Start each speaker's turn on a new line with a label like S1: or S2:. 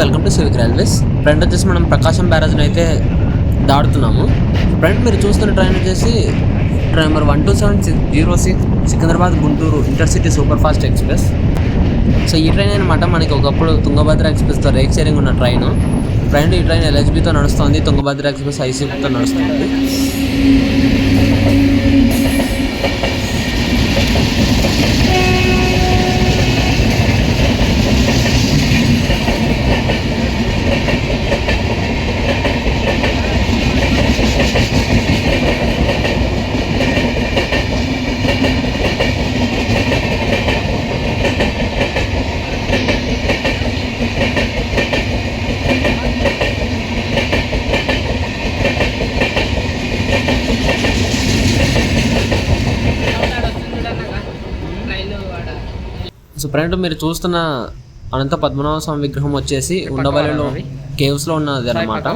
S1: Service front వచ్చేసి మనం ప్రకాశం బ్యారేజ్ని అయితే దాడుతున్నాము ఫ్రంట్ మీరు చూస్తున్న ట్రైన్ వచ్చేసి train number one two seven zero six Secunderabad Guntur intercity super fast express so ఈ ట్రైన్ అనమాట మనకి ఒకప్పుడు తుంగభద్ర ఎక్స్ప్రెస్తో రేక్ షేరింగ్ ఉన్న ట్రైన్ ఫ్రంట్ ఈ ట్రైన్ ఎల్హెచ్బితో నడుస్తుంది తుంగభద్ర ఎక్స్ప్రెస్ ఐసీబీతో నడుస్తుంది. సో ఫ్రెండ్ మీరు చూస్తున్న అనంత పద్మనాభ స్వామి విగ్రహం వచ్చేసి ఉండవల్లిలో కేవ్స్లో ఉన్నది అనమాట